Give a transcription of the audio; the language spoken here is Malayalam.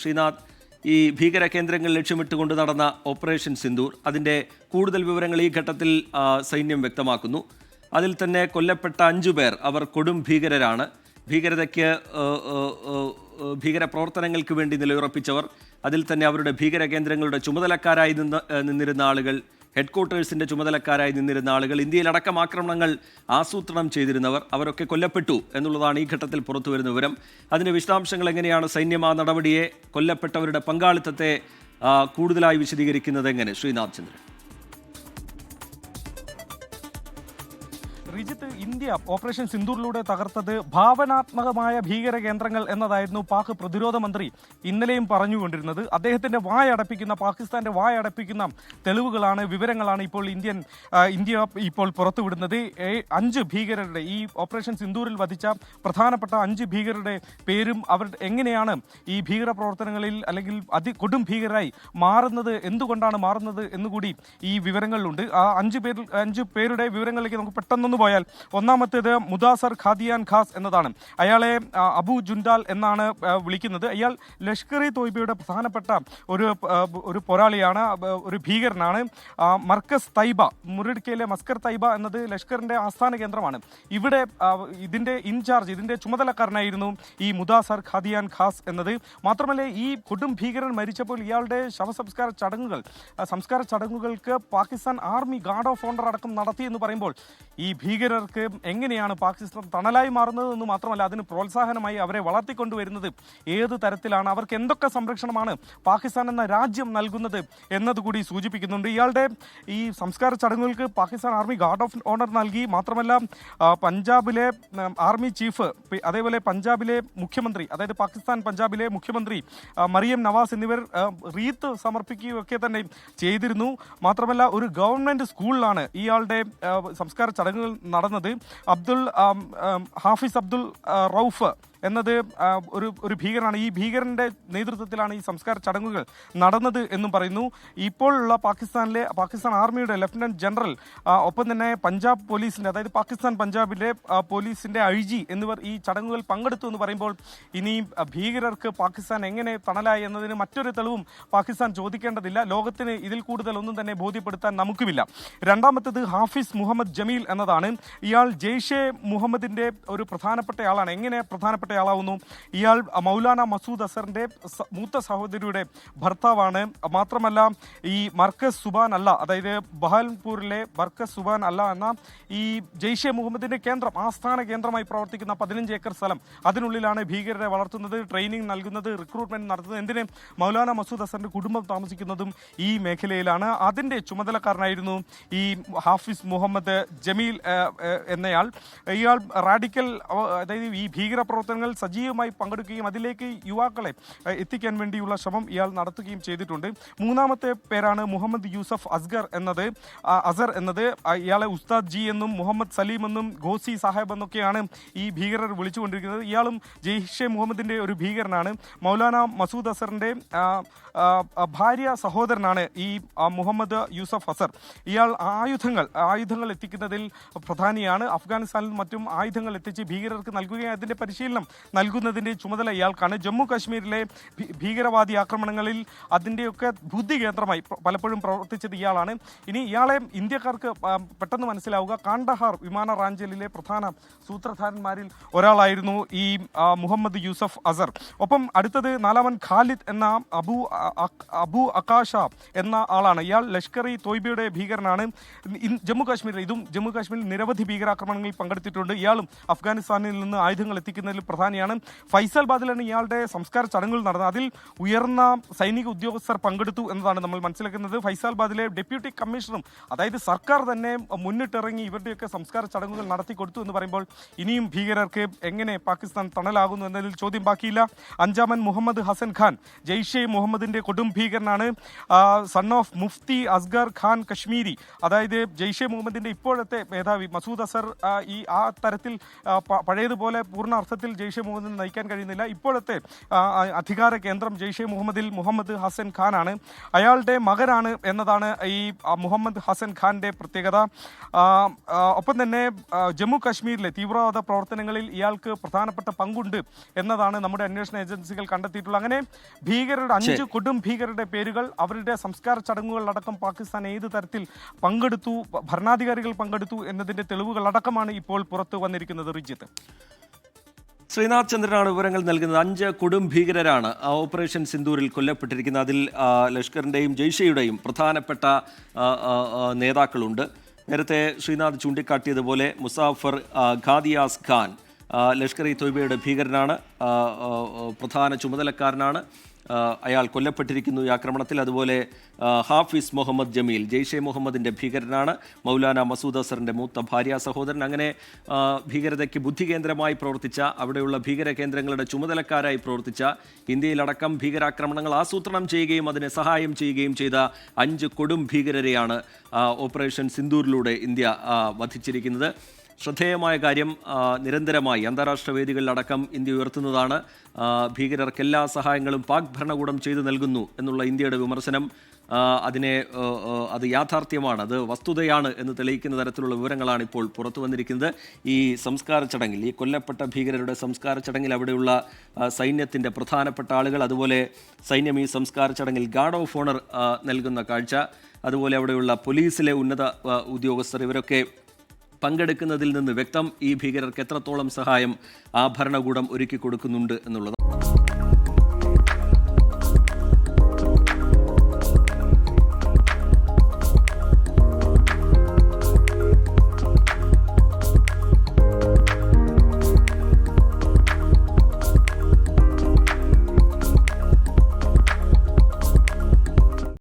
ശ്രീനാഥ് ഈ ഭീകര കേന്ദ്രങ്ങൾ ലക്ഷ്യമിട്ടുകൊണ്ട് നടന്ന ഓപ്പറേഷൻ സിന്ദൂർ അതിന്റെ കൂടുതൽ വിവരങ്ങൾ ഈ ഘട്ടത്തിൽ സൈന്യം വ്യക്തമാക്കുന്നു. അതിൽ തന്നെ കൊല്ലപ്പെട്ട അഞ്ചു പേർ അവർ കൊടും ഭീകരരാണ്. ഭീകരതയ്ക്ക് ഭീകര പ്രവർത്തനങ്ങൾക്ക് വേണ്ടി നിലയുറപ്പിച്ചവർ അതിൽ തന്നെ അവരുടെ ഭീകര കേന്ദ്രങ്ങളുടെ ചുമതലക്കാരായി നിന്നിരുന്ന ആളുകൾ ഹെഡ്ക്വാർട്ടേഴ്സിന്റെ ചുമതലക്കാരായി നിന്നിരുന്ന ആളുകൾ ഇന്ത്യയിലടക്കം ആക്രമണങ്ങൾ ആസൂത്രണം ചെയ്തിരുന്നവർ അവരൊക്കെ കൊല്ലപ്പെട്ടു എന്നുള്ളതാണ് ഈ ഘട്ടത്തിൽ പുറത്തുവരുന്ന വിവരം. അതിന്റെ വിശദാംശങ്ങൾ എങ്ങനെയാണ് സൈന്യം ആ നടപടിയെ കൊല്ലപ്പെട്ടവരുടെ പങ്കാളിത്തത്തെ കൂടുതലായി വിശദീകരിക്കുന്നത് എങ്ങനെ? ശ്രീനാഥ് ചന്ദ്രൻ. റിജിത്ത് ഇന്ത്യ ഓപ്പറേഷൻ സിന്ദൂറിലൂടെ തകർത്തത് ഭാവനാത്മകമായ ഭീകര കേന്ദ്രങ്ങൾ എന്നതായിരുന്നു പാക് പ്രതിരോധ മന്ത്രി ഇന്നലെയും പറഞ്ഞുകൊണ്ടിരുന്നത്. അദ്ദേഹത്തിന്റെ വായടപ്പിക്കുന്ന പാകിസ്ഥാന്റെ വായടപ്പിക്കുന്ന തെളിവുകളാണ് വിവരങ്ങളാണ് ഇപ്പോൾ ഇന്ത്യൻ ഇന്ത്യ ഇപ്പോൾ പുറത്തുവിടുന്നത്. അഞ്ച് ഭീകരരുടെ ഈ ഓപ്പറേഷൻ സിന്ദൂറിൽ വധിച്ച പ്രധാനപ്പെട്ട അഞ്ച് ഭീകരരുടെ പേരും അവർ എങ്ങനെയാണ് ഈ ഭീകര പ്രവർത്തനങ്ങളിൽ അല്ലെങ്കിൽ അതി കൊടും ഭീകരായി മാറുന്നത് എന്തുകൊണ്ടാണ് മാറുന്നത് എന്നുകൂടി ഈ വിവരങ്ങളിലുണ്ട്. ആ അഞ്ച് പേരിൽ അഞ്ച് പേരുടെ വിവരങ്ങളിലേക്ക് നമുക്ക് പെട്ടെന്നൊന്ന് പോയാൽ ഒന്നാമത്തേത് മുദാസർ ഖാദിയാൻ ഖാസ് എന്നതാണ്. അയാളെ അബു ജുൻഡാൽ എന്നാണ് വിളിക്കുന്നത്. അയാൾ ലഷ്കർ ഇ തോയ്ബയുടെ പ്രധാനപ്പെട്ട ഒരു ഒരു പോരാളിയാണ് ഒരു ഭീകരനാണ്. മർക്കസ് തൈബ മുറിഡ്കയിലെ മസ്കർ തൈബ എന്നത് ലഷ്കറിന്റെ ആസ്ഥാന കേന്ദ്രമാണ്. ഇവിടെ ഇതിന്റെ ഇൻചാർജ് ഇതിന്റെ ചുമതലക്കാരനായിരുന്നു ഈ മുദാസർ ഖാദിയാൻ ഖാസ് എന്നത്. മാത്രമല്ല ഈ കൊടും ഭീകരൻ മരിച്ചപ്പോൾ ഇയാളുടെ ശവസംസ്കാര ചടങ്ങുകൾ സംസ്കാര ചടങ്ങുകൾക്ക് Pakistan army guard of honour അടക്കം നടത്തി എന്ന് പറയുമ്പോൾ ഈ ഭീകരർക്ക് എങ്ങനെയാണ് പാകിസ്ഥാൻ തണലായി മാറുന്നത് എന്ന് മാത്രമല്ല അതിന് പ്രോത്സാഹനമായി അവരെ വളർത്തിക്കൊണ്ടുവരുന്നത്? ഏത് തരത്തിലാണ്? അവർക്ക് എന്തൊക്കെ സംരക്ഷണമാണ് പാകിസ്ഥാൻ എന്ന രാജ്യം നൽകുന്നത് എന്നതുകൂടി സൂചിപ്പിക്കുന്നുണ്ട്. ഇയാളുടെ ഈ സംസ്കാര ചടങ്ങുകൾക്ക് Pakistan army guard of honour നൽകി. മാത്രമല്ല പഞ്ചാബിലെ ആർമി ചീഫ് അതേപോലെ പഞ്ചാബിലെ മുഖ്യമന്ത്രി അതായത് പാകിസ്ഥാൻ പഞ്ചാബിലെ മുഖ്യമന്ത്രി മറിയം നവാസ് എന്നിവർ റീത്ത് സമർപ്പിക്കുകയൊക്കെ തന്നെ ചെയ്തിരുന്നു. മാത്രമല്ല ഒരു ഗവൺമെന്റ് സ്കൂളിലാണ് ഇയാളുടെ സംസ്കാര ചടങ്ങുകൾ നടന്നത്. അബ്ദുൾ ഹാഫിസ് അബ്ദുൾ റൌഫ് എന്നത് ഒരു ഒരു ഭീകരനാണ്. ഈ ഭീകരന്റെ നേതൃത്വത്തിലാണ് ഈ സംസ്കാര ചടങ്ങുകൾ നടന്നത് എന്നും പറയുന്നു. ഇപ്പോഴുള്ള പാകിസ്ഥാനിലെ പാകിസ്ഥാൻ ആർമിയുടെ ലഫ്റ്റനന്റ് ജനറൽ ഒപ്പം തന്നെ പഞ്ചാബ് പോലീസിന്റെ അതായത് പാകിസ്ഥാൻ പഞ്ചാബിലെ പോലീസിന്റെ ഐ ജി എന്നിവർ ഈ ചടങ്ങുകൾ പങ്കെടുത്തു എന്ന് പറയുമ്പോൾ ഇനി ആ, ഭീകരർക്ക് പാകിസ്ഥാൻ എങ്ങനെ തണലായി എന്നതിന് മറ്റൊരു തെളിവും പാകിസ്ഥാൻ ചോദിക്കേണ്ടതില്ല. ലോകത്തിന് ഇതിൽ കൂടുതൽ ഒന്നും തന്നെ ബോധ്യപ്പെടുത്താൻ നമുക്കുമില്ല. രണ്ടാമത്തേത് ഹാഫിസ് മുഹമ്മദ് ജമീൽ എന്നതാണ്. ഇയാൾ ജെയ്ഷെ മുഹമ്മദിന്റെ ഒരു പ്രധാനപ്പെട്ട ആളാണ് എങ്ങനെ പ്രധാനപ്പെട്ട ആളാവുന്നു ഇയാൾ മൗലാന മസൂദ് അസറിന്റെ മൂത്ത സഹോദരിയുടെ ഭർത്താവാണ്. മാത്രമല്ല ഈ മർക്കസ് സുബാൻ അല്ല അതായത് ബഹാൽപൂരിലെ മർക്കസ് സുബാൻ അല്ല എന്ന ഈ ജെയ്ഷെ മുഹമ്മദിന്റെ കേന്ദ്രം ആസ്ഥാന കേന്ദ്രമായി പ്രവർത്തിക്കുന്ന പതിനഞ്ച് ഏക്കർ സ്ഥലം. അതിനുള്ളിലാണ് ഭീകരരെ വളർത്തുന്നത് ട്രെയിനിങ് നൽകുന്നത് റിക്രൂട്ട്മെന്റ് നടത്തുന്നത് എന്തിന് മൗലാന മസൂദ് അസറിന്റെ കുടുംബം താമസിക്കുന്നതും ഈ മേഖലയിലാണ്. അതിന്റെ ചുമതലക്കാരനായിരുന്നു ഈ ഹാഫിസ് മുഹമ്മദ് ജമീൽ എന്നയാൾ. ഇയാൾ റാഡിക്കൽ അതായത് ഈ ഭീകര പ്രവർത്തനങ്ങൾ സജീവമായി പങ്കെടുക്കുകയും അതിലേക്ക് യുവാക്കളെ എത്തിക്കാൻ വേണ്ടിയുള്ള ശ്രമം ഇയാൾ നടത്തുകയും ചെയ്തിട്ടുണ്ട്. മൂന്നാമത്തെ പേരാണ് മുഹമ്മദ് യൂസഫ് അസ്ഗർ എന്നത്. അസർ എന്നത് ഇയാളെ ഉസ്താദ് ജി എന്നും മുഹമ്മദ് സലീം എന്നും ഗോസി സാഹേബ് എന്നൊക്കെയാണ് ഈ ഭീകരർ വിളിച്ചുകൊണ്ടിരിക്കുന്നത്. ഇയാളും ജെയ്ഷെ മുഹമ്മദിന്റെ ഒരു ഭീകരനാണ്. മൗലാന മസൂദ് അസറിന്റെ ഭാര്യ സഹോദരനാണ് ഈ മുഹമ്മദ് യൂസഫ് അസർ. ഇയാൾ ആയുധങ്ങൾ ആയുധങ്ങൾ എത്തിക്കുന്നതിൽ പ്രധാനിയാണ്. അഫ്ഗാനിസ്ഥാനിൽ മറ്റും ആയുധങ്ങൾ എത്തിച്ച് ഭീകരർക്ക് നൽകുകയും അതിന്റെ പരിശീലനം നൽകുന്നതിന്റെ ചുമതല ഇയാൾക്കാണ്. ജമ്മു കാശ്മീരിലെ ഭീകരവാദി ആക്രമണങ്ങളിൽ അതിന്റെയൊക്കെ ബുദ്ധി കേന്ദ്രമായി പലപ്പോഴും പ്രവർത്തിച്ചത് ഇയാളാണ്. ഇനി ഇയാളെ ഇന്ത്യക്കാർക്ക് പെട്ടെന്ന് മനസ്സിലാവുക. കാണ്ടഹാർ വിമാന റാഞ്ചലിലെ പ്രധാന സൂത്രധാരന്മാരിൽ ഒരാളായിരുന്നു ഈ മുഹമ്മദ് യൂസഫ് അസർ. ഒപ്പം അടുത്തത് നാലാമൻ ഖാലിദ് എന്ന അബു അബു അക്കാഷ എന്ന ആളാണ്. ഇയാൾ ലഷ്കർ ഇ തോയ്ബയുടെ ഭീകരനാണ്. ജമ്മു കാശ്മീരിൽ ഇതും ജമ്മു കാശ്മീരിൽ നിരവധി ഭീകരാക്രമണങ്ങളിൽ പങ്കെടുത്തിട്ടുണ്ട്. ഇയാളും അഫ്ഗാനിസ്ഥാനിൽ നിന്ന് ആയുധങ്ങൾ എത്തിക്കുന്നതിൽ പ്രധാനിയാണ്. ഫൈസൽബാദിലാണ് ഇയാളുടെ സംസ്കാര ചടങ്ങുകൾ നടന്നത്. അതിൽ ഉയർന്ന സൈനിക ഉദ്യോഗസ്ഥർ പങ്കെടുത്തു എന്നതാണ് നമ്മൾ മനസ്സിലാക്കുന്നത്. ഫൈസാബാദിലെ ഡെപ്യൂട്ടി കമ്മീഷണറും അതായത് സർക്കാർ തന്നെ മുന്നിട്ടിറങ്ങി ഇവരുടെയൊക്കെ സംസ്കാര ചടങ്ങുകൾ നടത്തി കൊടുത്തു എന്ന് പറയുമ്പോൾ ഇനിയും ഭീകരർക്ക് എങ്ങനെ പാകിസ്ഥാൻ തണലാകുന്നു എന്നതിൽ ചോദ്യം ബാക്കിയില്ല. അഞ്ചാമൻ മുഹമ്മദ് ഹസൻ ഖാൻ ജെയ്ഷെ മുഹമ്മദിന്റെ കൊടും ഭീകരനാണ്. സൺ ഓഫ് മുഫ്തി അസ്ഗർ ഖാൻ കശ്മീരി അതായത് ജെയ്ഷെ മുഹമ്മദിന്റെ ഇപ്പോഴത്തെ മേധാവി മസൂദ് അസർ ഈ ആ തരത്തിൽ പഴയതുപോലെ പൂർണ അർത്ഥത്തിൽ ജെയ്ഷെ മുഹമ്മദിന് നയിക്കാൻ കഴിയുന്നില്ല. ഇപ്പോഴത്തെ അധികാര കേന്ദ്രം ജെയ്ഷെ മുഹമ്മദിൽ മുഹമ്മദ് ഹസൻ ഖാനാണ്. അയാളുടെ മകനാണ് എന്നതാണ് ഈ മുഹമ്മദ് ഹസൻ ഖാന്റെ പ്രത്യേകത. ഒപ്പം തന്നെ ജമ്മു കാശ്മീരിലെ തീവ്രവാദ പ്രവർത്തനങ്ങളിൽ ഇയാൾക്ക് പ്രധാനപ്പെട്ട പങ്കുണ്ട് എന്നതാണ് നമ്മുടെ അന്വേഷണ ഏജൻസികൾ കണ്ടെത്തിയിട്ടുള്ളത്. അങ്ങനെ ഭീകരരുടെ അഞ്ച് കൊടും ഭീകരരുടെ പേരുകൾ അവരുടെ സംസ്കാര ചടങ്ങുകളിലടക്കം പാകിസ്ഥാൻ ഏത് തരത്തിൽ പങ്കെടുത്തു ഭരണാധികാരികൾ പങ്കെടുത്തു എന്നതിന്റെ തെളിവുകളടക്കമാണ് ഇപ്പോൾ പുറത്തു വന്നിരിക്കുന്നത്. റിജിത്ത്. ശ്രീനാഥ് ചന്ദ്രനാണ് വിവരങ്ങൾ നൽകുന്നത്. അഞ്ച് കൊടും ഭീകരരാണ് ഓപ്പറേഷൻ സിന്ദൂരിൽ കൊല്ലപ്പെട്ടിരിക്കുന്നത്. അതിൽ ലഷ്കറിന്റെയും ജയ്ഷയുടെയും പ്രധാനപ്പെട്ട നേതാക്കളുണ്ട്. നേരത്തെ ശ്രീനാഥ് ചൂണ്ടിക്കാട്ടിയതുപോലെ മുസാഫർ ഖാദിയാസ് ഖാൻ ലഷ്കർ ഇ തൊയ്ബയുടെ ഭീകരനാണ് പ്രധാന ചുമതലക്കാരനാണ്. അയാൾ കൊല്ലപ്പെട്ടിരിക്കുന്നു. ഈ ആക്രമണത്തിൽ അതുപോലെ ഹാഫിസ് മുഹമ്മദ് ജമീൽ ജെയ്ഷെ മുഹമ്മദിന്റെ ഭീകരനാണ്. മൗലാന മസൂദ് അസറിന്റെ മൂത്ത ഭാര്യ സഹോദരൻ. അങ്ങനെ ഭീകരതയ്ക്ക് ബുദ്ധി കേന്ദ്രമായി പ്രവർത്തിച്ച അവിടെയുള്ള ഭീകര കേന്ദ്രങ്ങളുടെ ചുമതലക്കാരായി പ്രവർത്തിച്ച ഇന്ത്യയിലടക്കം ഭീകരാക്രമണങ്ങൾ ആസൂത്രണം ചെയ്യുകയും അതിനെ സഹായം ചെയ്യുകയും ചെയ്ത അഞ്ച് കൊടും ഭീകരരെയാണ് ഓപ്പറേഷൻ സിന്ദൂരിലൂടെ ഇന്ത്യ വധിച്ചിരിക്കുന്നത്. ശ്രദ്ധേയമായ കാര്യം നിരന്തരമായി അന്താരാഷ്ട്ര വേദികളിലടക്കം ഇന്ത്യ ഉയർത്തുന്നതാണ്. ഭീകരർക്ക് എല്ലാ സഹായങ്ങളും പാക് ഭരണകൂടം ചെയ്തു നൽകുന്നു എന്നുള്ള ഇന്ത്യയുടെ വിമർശനം അതിനെ അത് യാഥാർത്ഥ്യമാണ് അത് വസ്തുതയാണ് എന്ന് തെളിയിക്കുന്ന തരത്തിലുള്ള വിവരങ്ങളാണ് ഇപ്പോൾ പുറത്തു വന്നിരിക്കുന്നത്. ഈ സംസ്കാര ചടങ്ങിൽ ഈ കൊല്ലപ്പെട്ട ഭീകരരുടെ സംസ്കാര ചടങ്ങിൽ അവിടെയുള്ള സൈന്യത്തിന്റെ പ്രധാനപ്പെട്ട ആളുകൾ അതുപോലെ സൈന്യം ഈ സംസ്കാര ചടങ്ങിൽ ഗാർഡ് ഓഫ് ഓണർ നൽകുന്ന കാഴ്ച അതുപോലെ അവിടെയുള്ള പോലീസിലെ ഉന്നത ഉദ്യോഗസ്ഥർ ഇവരൊക്കെ പങ്കെടുക്കുന്നതിൽ നിന്ന് വ്യക്തം ഈ ഭീകരർക്ക് എത്രത്തോളം സഹായം ആ ഭരണകൂടം ഒരുക്കി കൊടുക്കുന്നുണ്ട് എന്നുള്ളത്